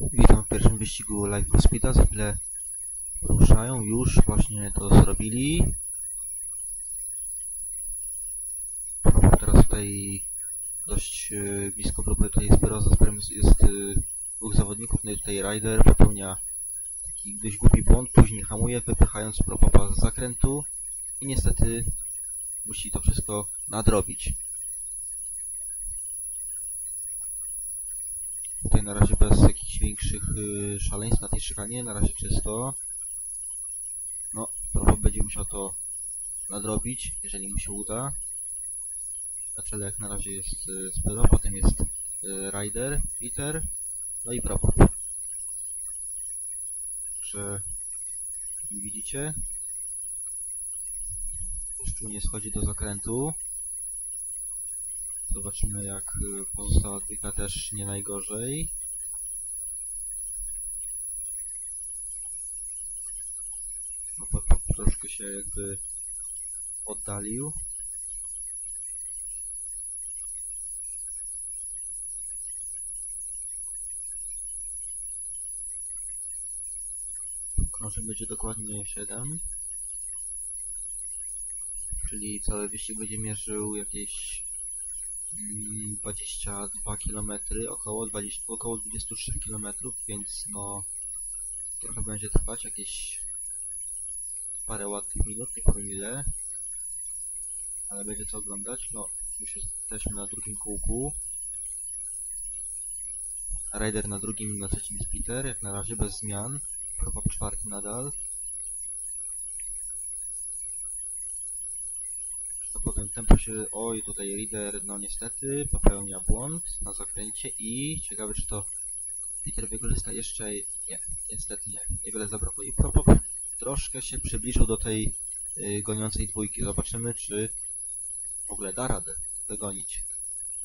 Witam w pierwszym wyścigu Live Speeda. Za chwilę ruszają. Już właśnie to zrobili. Próbuję teraz tutaj dość e, blisko próby. Tutaj jest którym jest, e, dwóch zawodników. No i tutaj Rider popełnia taki dość głupi błąd. Później hamuje, wypychając Propopa z zakrętu. I niestety musi to wszystko nadrobić. Tutaj na razie bez jakichś większych y, szaleństw na tej szykanie, na razie czysto. No, Propop będzie musiał to nadrobić, jeżeli mu się uda. Na czele jak na razie jest y, Spyro, potem jest y, Rider, Peter, no i Propop. Że widzicie, jeszcze nie schodzi do zakrętu. Zobaczymy jak y, pozostała trójka też nie najgorzej. No to troszkę się jakby oddalił. Krążek będzie dokładnie 7. Czyli cały wyścig będzie mierzył jakieś 22 km, około, 20, około 23 km, więc no trochę będzie trwać, jakieś parę ładnych minut, nie powiem ile, ale będzie to oglądać. No, już jesteśmy na drugim kółku. Rider na drugim, na trzecim jest Peter, jak na razie bez zmian. Propop czwarty nadal. Tempo się... Oj, tutaj Reader, no niestety, popełnia błąd na zakręcie i ciekawe czy to Peter wykorzysta jeszcze... Nie, niestety nie. Niewiele zabrakło i Propop troszkę się przybliżył do tej y, goniącej dwójki. Zobaczymy czy w ogóle da radę dogonić.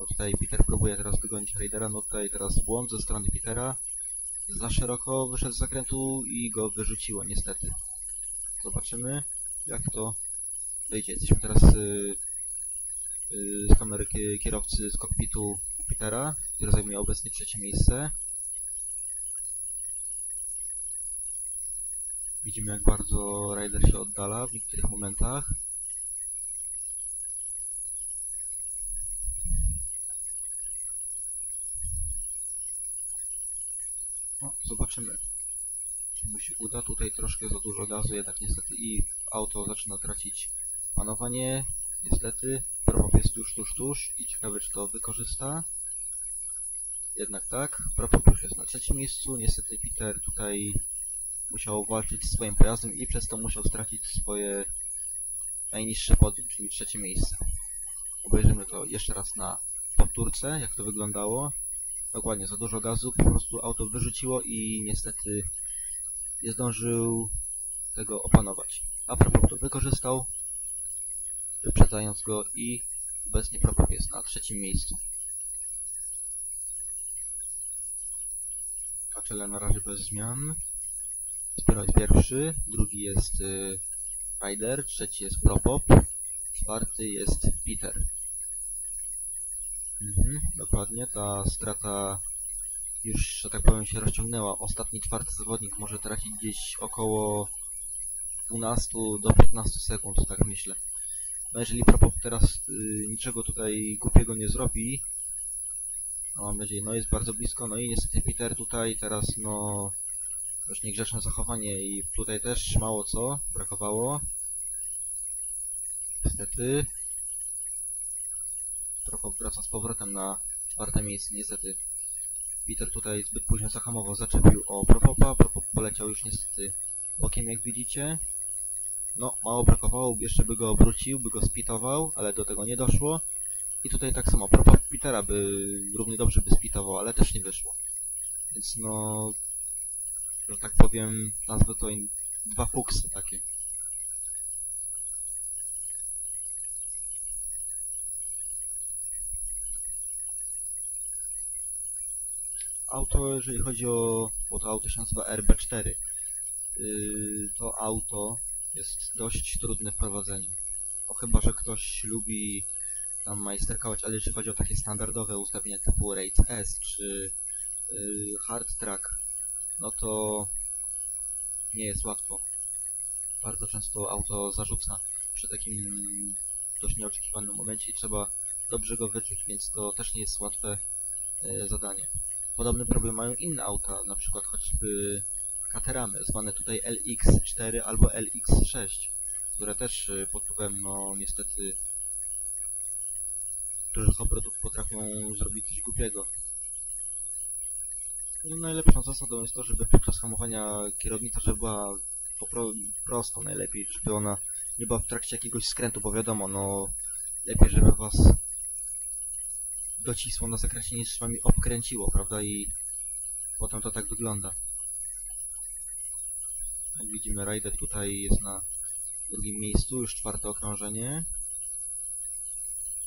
No tutaj Peter próbuje teraz dogonić Raidera, no tutaj teraz błąd ze strony Petera. Za szeroko wyszedł z zakrętu i go wyrzuciło niestety. Zobaczymy jak to wyjdzie. Jesteśmy teraz y, z kamery kie- kierowcy z kokpitu Petera, który zajmuje obecnie trzecie miejsce. Widzimy jak bardzo Rider się oddala w niektórych momentach. No, zobaczymy. Czy mu się uda. Tutaj troszkę za dużo gazu, jednak niestety i auto zaczyna tracić panowanie. Niestety, Jest tuż, tuż, tuż i ciekawe czy to wykorzysta. Jednak tak, Propop już jest na trzecim miejscu. Niestety Peter tutaj musiał walczyć z swoim pojazdem i przez to musiał stracić swoje najniższe podium, czyli trzecie miejsce. Obejrzymy to jeszcze raz na powtórce, jak to wyglądało. Dokładnie, za dużo gazu, po prostu auto wyrzuciło i niestety nie zdążył tego opanować. A Propop to wykorzystał, wyprzedzając go i obecnie Propop jest na trzecim miejscu. Kaczele na razie bez zmian. Jest pierwszy, drugi jest y, Rider, trzeci jest Propop, czwarty jest Peter. Mhm, dokładnie, ta strata już, że tak powiem, się rozciągnęła. Ostatni czwarty zawodnik może tracić gdzieś około 12 do 15 sekund, tak myślę. No jeżeli Propop teraz y, niczego tutaj głupiego nie zrobi, no mam nadzieję, no jest bardzo blisko, no i niestety Peter tutaj teraz, no już niegrzeczne zachowanie i tutaj też mało co brakowało. Niestety. Propop wraca z powrotem na czwarte miejsce. Niestety Peter tutaj zbyt późno zahamował, zaczepił o Propopa. Propop poleciał już niestety bokiem, jak widzicie. No, mało brakowało, jeszcze by go obrócił, by go spitował, ale do tego nie doszło. I tutaj tak samo, Propop Petera by równie dobrze by spitował, ale też nie wyszło. Więc no, że tak powiem, nazwę to im dwa fuksy takie. Auto, jeżeli chodzi o... bo to auto się nazywa RB4. Yy, to auto jest dość trudne w prowadzeniu. O chyba, że ktoś lubi tam majsterkować, ale jeżeli chodzi o takie standardowe ustawienia typu Race S czy y, hard track, no to nie jest łatwo. Bardzo często auto zarzuca przy takim dość nieoczekiwanym momencie i trzeba dobrze go wyczuć, więc to też nie jest łatwe e, zadanie. Podobny problem mają inne auta, na przykład choćby Cateramy, zwane tutaj LX4 albo LX6, które też e, pod wpływem, no niestety, dużych obrotów potrafią zrobić coś głupiego. No, najlepszą zasadą jest to, żeby podczas hamowania kierownica, żeby była prosto najlepiej, żeby ona nie była w trakcie jakiegoś skrętu, bo wiadomo, no lepiej, żeby was docisło na zakręcie niż wami obkręciło, prawda? I potem to tak wygląda. Jak widzimy, Rider tutaj jest na drugim miejscu, już czwarte okrążenie.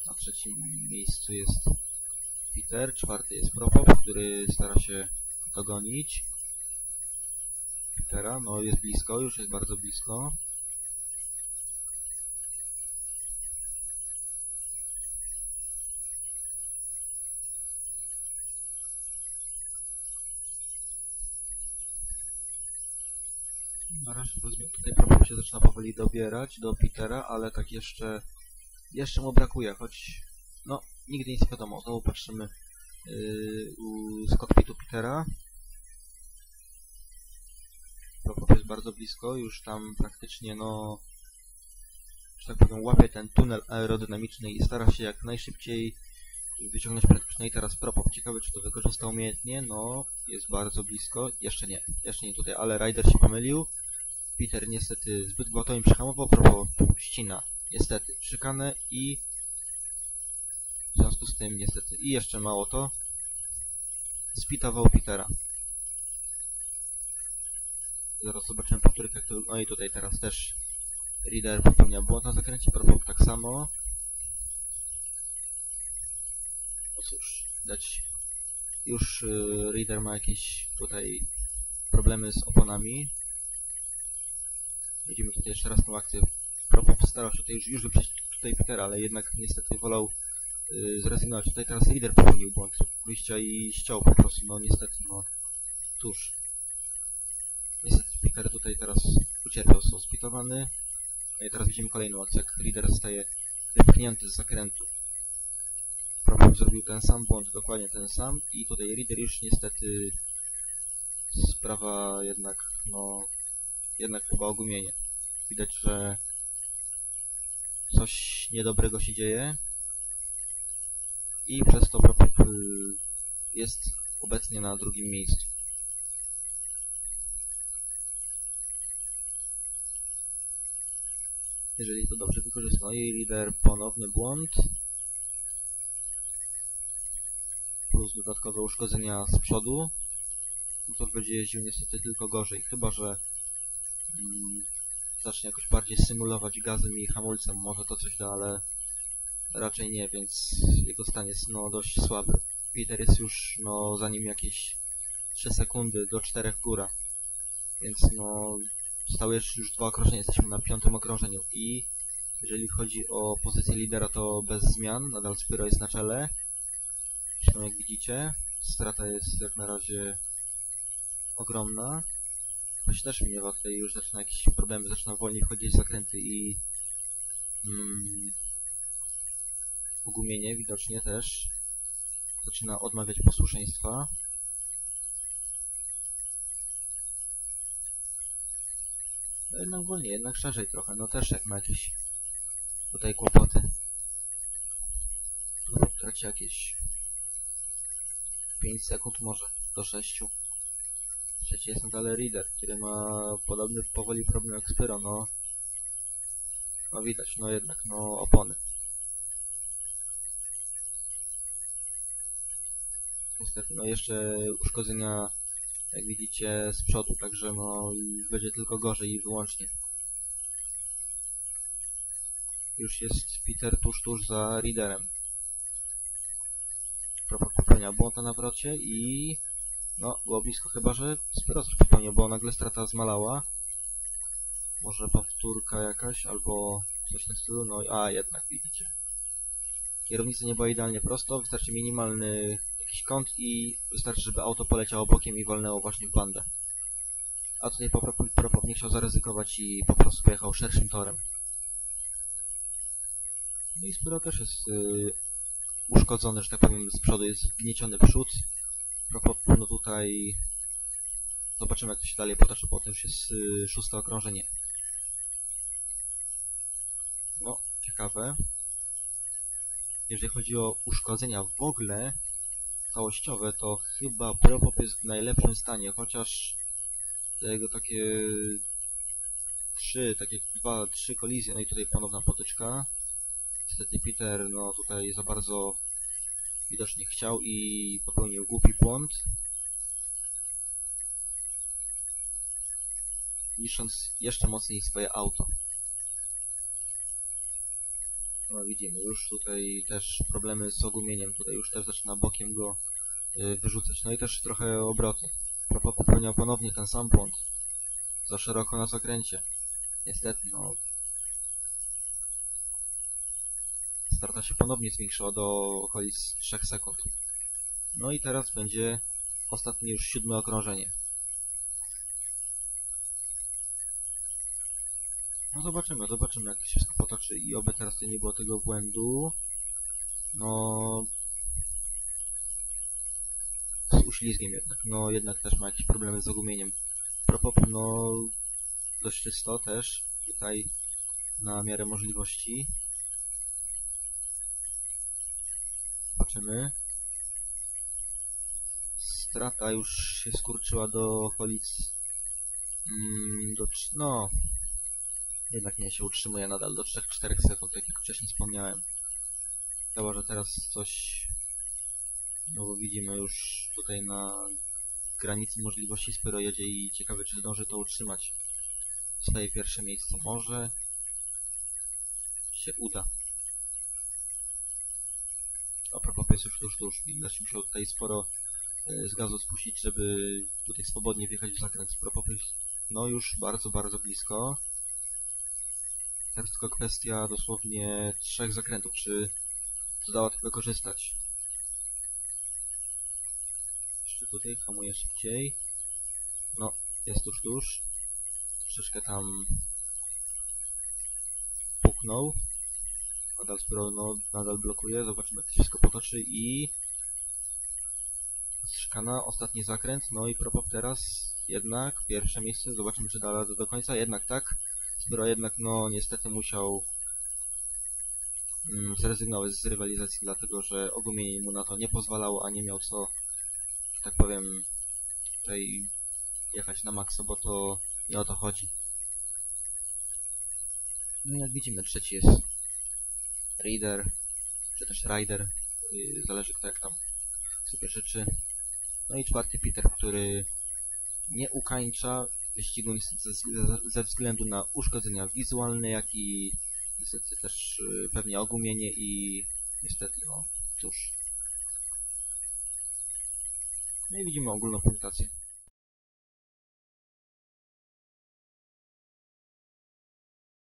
Na trzecim miejscu jest Peter, czwarty jest Propop, który stara się dogonić. Petera, no jest blisko, już jest bardzo blisko. Tutaj problem się zaczyna powoli dobierać do Petera, ale tak jeszcze jeszcze mu brakuje, choć no nigdy nic nie wiadomo. Znowu patrzymy yy, z kokpitu Petera. Prokop jest bardzo blisko, już tam praktycznie no że tak powiem łapie ten tunel aerodynamiczny i stara się jak najszybciej wyciągnąć prędkość. No i teraz Propop, ciekawe czy to wykorzysta umiejętnie, no jest bardzo blisko, jeszcze nie, jeszcze nie tutaj, ale Rider się pomylił. Peter niestety zbyt gwałtownie przehamował, Propop ścina niestety szykanę i w związku z tym niestety i jeszcze mało to spitował Petera. Zaraz zobaczymy powtórkę, to... No i tutaj teraz też Reader popełnia błąd na zakręcie, Propop tak samo. No cóż, dać... Już yy, Reader ma jakieś tutaj problemy z oponami. Widzimy tutaj jeszcze raz tą akcję. Propop starał się tutaj już, już wyprzedzić tutaj Petera, ale jednak niestety wolał yy, zrezygnować. Tutaj teraz Reader popełnił błąd wyjścia i ściął po prostu, no niestety, no cóż. Niestety Peter tutaj teraz ucierpiał, został spitowany. No i teraz widzimy kolejną akcję, jak Reader zostaje wypchnięty z zakrętu. Propop zrobił ten sam błąd, dokładnie ten sam i tutaj Reader już niestety sprawa jednak, no jednak chyba ogumienie. Widać, że coś niedobrego się dzieje i przez to Propop jest obecnie na drugim miejscu. Jeżeli to dobrze wykorzystano i lider ponowny błąd plus dodatkowe uszkodzenia z przodu to będzie jeździł niestety tylko gorzej, chyba że zacznie jakoś bardziej symulować gazem i hamulcem, może to coś da, ale raczej nie, więc jego stan jest no dość słaby. Peter jest już no za nim jakieś 3 sekundy do 4 góra, więc no zostały już dwa okrążenia, jesteśmy na piątym okrążeniu i jeżeli chodzi o pozycję lidera to bez zmian, nadal Spyro jest na czele. Zresztą jak widzicie, strata jest jak na razie ogromna. Choć też miewa tutaj już zaczyna jakieś problemy, zaczyna wolniej wchodzić w zakręty i mm, ugumienie widocznie też zaczyna odmawiać posłuszeństwa. No jednak wolniej, jednak szerzej trochę, no też jak ma jakieś tutaj kłopoty. Traci jakieś 5 sekund może, do 6. Trzeci jest nadal Reader, który ma podobny powoli problem jak Spyro, no. No widać, no jednak, no opony. Niestety, no jeszcze uszkodzenia, jak widzicie, z przodu, także no będzie tylko gorzej i wyłącznie. Już jest Peter tuż, tuż za Readerem. Propos popełnia błąd na nawrocie i... No, było blisko, chyba że Spyro coś popełnił, bo nagle strata zmalała. Może powtórka jakaś, albo coś tym stylu, no a jednak widzicie. Kierownica nie była idealnie prosto, wystarczy minimalny jakiś kąt i wystarczy, żeby auto poleciało bokiem i wolnęło właśnie w bandę. A tutaj Propop nie chciał zaryzykować i po prostu pojechał szerszym torem. No i Spyro też jest y, uszkodzony, że tak powiem, z przodu jest wgnieciony przód. No tutaj zobaczymy jak to się dalej potoczy, bo to już jest y, szóste okrążenie. No, ciekawe. Jeżeli chodzi o uszkodzenia w ogóle całościowe, to chyba Propop jest w najlepszym stanie, chociaż jego takie trzy, takie dwa, trzy kolizje, no i tutaj ponowna potyczka. Niestety Peter, no tutaj za bardzo widocznie chciał i popełnił głupi błąd. Niszcząc jeszcze mocniej swoje auto. No widzimy, już tutaj też problemy z ogumieniem, tutaj już też zaczyna bokiem go y, wyrzucać. No i też trochę obroty. Popełniał ponownie ten sam błąd. Za szeroko na zakręcie. Niestety, no... Starta się ponownie zwiększyła do okolic 3 sekund. No i teraz będzie ostatnie już siódme okrążenie. No zobaczymy, zobaczymy jak się wszystko potoczy i oby teraz nie było tego błędu. No... Z uślizgiem jednak, no jednak też ma jakieś problemy z ogumieniem. Propos, no... Dość czysto też, tutaj na miarę możliwości. Zobaczymy. Strata już się skurczyła do okolic... Mm, do, no, jednak nie się utrzymuje nadal do 3-4 sekund, tak jak wcześniej wspomniałem. Chyba, że teraz coś... No bo widzimy już tutaj na granicy możliwości Spyro jedzie i ciekawe czy zdąży to utrzymać. Swoje pierwsze miejsce może się uda. A propos już tuż, tuż. Widać musiał tutaj sporo y, z gazu spuścić, żeby tutaj swobodnie wjechać w zakręt. Propos no już bardzo, bardzo blisko. Teraz tylko kwestia dosłownie trzech zakrętów, czy zdoła to wykorzystać. Jeszcze tutaj hamuję szybciej. No, jest tuż, tuż. Troszeczkę tam puknął. Nadal sporo, no, nadal blokuje. Zobaczymy, jak się wszystko potoczy i... Szkana, ostatni zakręt, no i Propop teraz jednak pierwsze miejsce. Zobaczymy, czy da do końca. Jednak tak. Spyro jednak, no niestety musiał mm, zrezygnować z rywalizacji, dlatego że ogumienie mu na to nie pozwalało, a nie miał co, że tak powiem, tutaj jechać na maksa, bo to nie o to chodzi. No jak widzimy, trzeci jest Reader, czy też Rider, yy, zależy kto jak tam sobie życzy. No i czwarty Peter, który nie ukańcza wyścigu ze względu na uszkodzenia wizualne, jak i niestety też y, pewnie ogumienie i niestety, no cóż. No i widzimy ogólną punktację.